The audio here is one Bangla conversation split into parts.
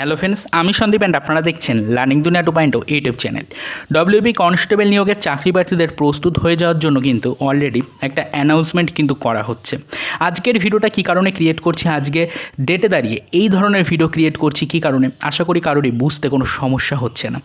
হ্যালো ফ্রেন্ডস আমি সন্দীপ অ্যান্ড আপনারা দেখছেন learning Duniya two point YouTube channel WB constable নিয়োগের চাকরি প্রার্থীদের প্রস্তুত হয়ে যাওয়ার জন্য কিন্তু অলরেডি একটা অ্যানাউন্সমেন্ট কিন্তু করা হচ্ছে। আজকের ভিডিওটা কী কারণে ক্রিয়েট করছি? আজকে ডেটে দাঁড়িয়ে এই ধরনের ভিডিও ক্রিয়েট করছি কী কারণে? আশা করি কারোরই বুঝতে কোনো সমস্যা হচ্ছে না।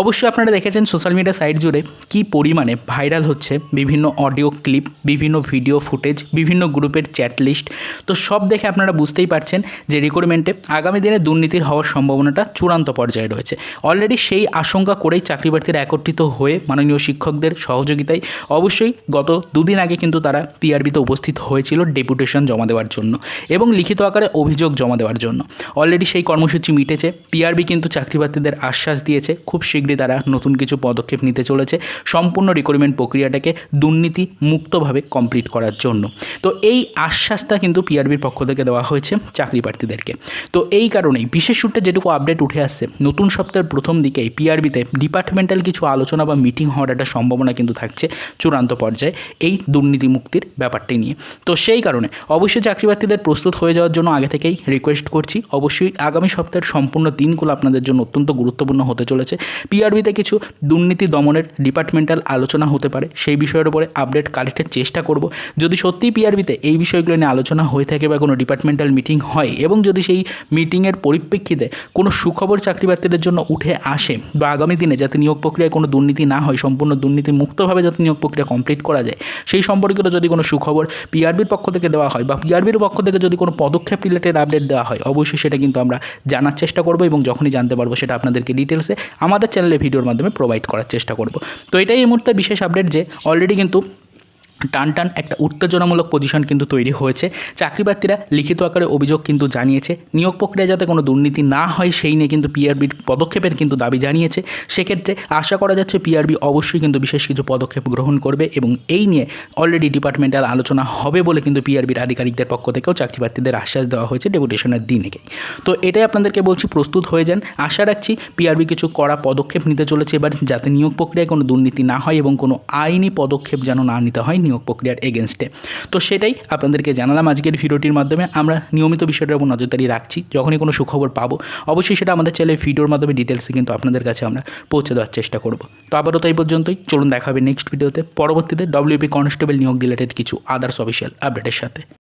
অবশ্যই আপনারা দেখেছেন সোশ্যাল মিডিয়া সাইট জুড়ে কী পরিমাণে ভাইরাল হচ্ছে, বিভিন্ন অডিও ক্লিপ বিভিন্ন ভিডিও ফুটেজ বিভিন্ন গ্রুপের চ্যাট লিস্ট তো সব দেখে আপনারা বুঝতেই পারছেন যে রিক্রুটমেন্টে আগামী দিনে দুর্নীতির হওয়ার সম্ভাবনাটা চূড়ান্ত পর্যায়ে রয়েছে। অলরেডি সেই আশঙ্কা করেই চাকরি প্রার্থীরা একত্রিত হয়ে মাননীয় শিক্ষকদের সহযোগিতায় অবশ্যই গত দুদিন আগে কিন্তু তারা পিআরবিতে উপস্থিত হয়েছিল ডেপুটেশন জমা দেওয়ার জন্য এবং লিখিত আকারে অভিযোগ জমা দেওয়ার জন্য। অলরেডি সেই কর্মসূচি মিটেছে। পিআরবি কিন্তু চাকরি প্রার্থীদের আশ্বাস দিয়েছে। খুব শীঘ্রই তারা নতুন কিছু পদক্ষেপ নিতে চলেছে। সম্পূর্ণ রিক্রুটমেন্ট প্রক্রিয়াটাকে দুর্নীতি মুক্তভাবে কমপ্লিট করার জন্য। তো এই আশ্বাসটা কিন্তু পিআরবির পক্ষ থেকে দেওয়া হয়েছে চাকরি প্রার্থীদেরকে তো এই কারণেই বিশেষ সূত্রে যেটুকু আপডেট উঠে আসছে, নতুন সপ্তাহের প্রথম দিকেই পিআরবিতে ডিপার্টমেন্টাল কিছু আলোচনা বা মিটিং হওয়ার একটা সম্ভাবনা কিন্তু থাকছে চূড়ান্ত পর্যায়ে এই দুর্নীতি মুক্তির ব্যাপারটি নিয়ে। তো সেই কারণে অবশ্যই চাকরি প্রার্থীদের প্রস্তুত হয়ে যাওয়ার জন্য আগে থেকেই রিকোয়েস্ট করছি। অবশ্যই আগামী সপ্তাহের সম্পূর্ণ দিনগুলো আপনাদের জন্য অত্যন্ত গুরুত্বপূর্ণ হতে চলেছে। পিআরবিতে কিছু দুর্নীতি দমনের ডিপার্টমেন্টাল আলোচনা হতে পারে, সেই বিষয়ের উপরে আপডেট কালেক্টের চেষ্টা করব। যদি সত্যিই পিআরবিতে এই বিষয়গুলো নিয়ে আলোচনা হয়ে থাকে বা কোনো ডিপার্টমেন্টাল মিটিং হয় এবং যদি সেই মিটিংয়ের পরিপ্রেক্ষিতে কোনো সুখবর চাকরি প্রার্থীদের জন্য উঠে আসে। বা আগামী দিনে যাতে নিয়োগ প্রক্রিয়ায় কোনো দুর্নীতি না হয়, সম্পূর্ণ দুর্নীতি মুক্তভাবে যাতে নিয়োগ প্রক্রিয়া কমপ্লিট করা যায়, সেই সম্পর্কিত যদি কোনো সুখবর পিআরবির পক্ষ থেকে দেওয়া হয় বা পিআরবির পক্ষ থেকে যদি কোনো পদক্ষেপ রিলেটেড আপডেট দেওয়া হয়, অবশ্যই সেটা কিন্তু আমরা জানার চেষ্টা করব এবং যখনই জানতে পারব সেটা আপনাদেরকে ডিটেলসে আমাদের চ্যানেলে ভিডিওর মাধ্যমে প্রোভাইড করার চেষ্টা করব। তো এটাই এই মুহূর্তে বিশেষ আপডেট যে অলরেডি কিন্তু টান টান একটা উত্তেজনামূলক পজিশন কিন্তু তৈরি হয়েছে। চাকরি প্রার্থীরা লিখিত আকারে অভিযোগ কিন্তু জানিয়েছে। নিয়োগ প্রক্রিয়া যাতে কোনো দুর্নীতি না হয়, সেই নিয়ে কিন্তু পিআরবির পদক্ষেপের কিন্তু দাবি জানিয়েছে। সেক্ষেত্রে আশা করা যাচ্ছে পিআরবি অবশ্যই কিন্তু বিশেষ কিছু পদক্ষেপ গ্রহণ করবে এবং এই নিয়ে অলরেডি ডিপার্টমেন্টাল আলোচনা হবে বলে কিন্তু পিআরবির আধিকারিকদের পক্ষ থেকেও চাকরিপ্রার্থীদের আশ্বাস দেওয়া হয়েছে ডেপুটেশনের দিনেকেই তো এটাই আপনাদেরকে বলছি, প্রস্তুত হয়ে যান। আশা রাখছি পিআরবি কিছু কড়া পদক্ষেপ নিতে চলেছে, এবার যাতে নিয়োগ প্রক্রিয়ায় কোনো দুর্নীতি না হয় এবং কোনো আইনি পদক্ষেপ যেন না নিতে হয় নিয়োগ প্রক্রিয়ার এগেনস্টে তো সেটাই আপনাদেরকে জানালাম আজকের ভিডিওটির মাধ্যমে। আমরা নিয়মিত বিষয়টার উপর নজরদারি রাখছি, যখনই কোনো সুখবর পাবো। অবশ্যই সেটা আমাদের চ্যানেলে ভিডিওর মাধ্যমে ডিটেলসে কিন্তু আপনাদের কাছে আমরা পৌঁছে দেওয়ার চেষ্টা করব। তো আবারও তাই পর্যন্তই। চলুন দেখা হবে নেক্সট ভিডিওতে পরবর্তীতে ডব্লিউপি কনস্টেবল নিয়োগ রিলেটেড কিছু আদার্স অফিসিয়াল আপডেটের সাথে।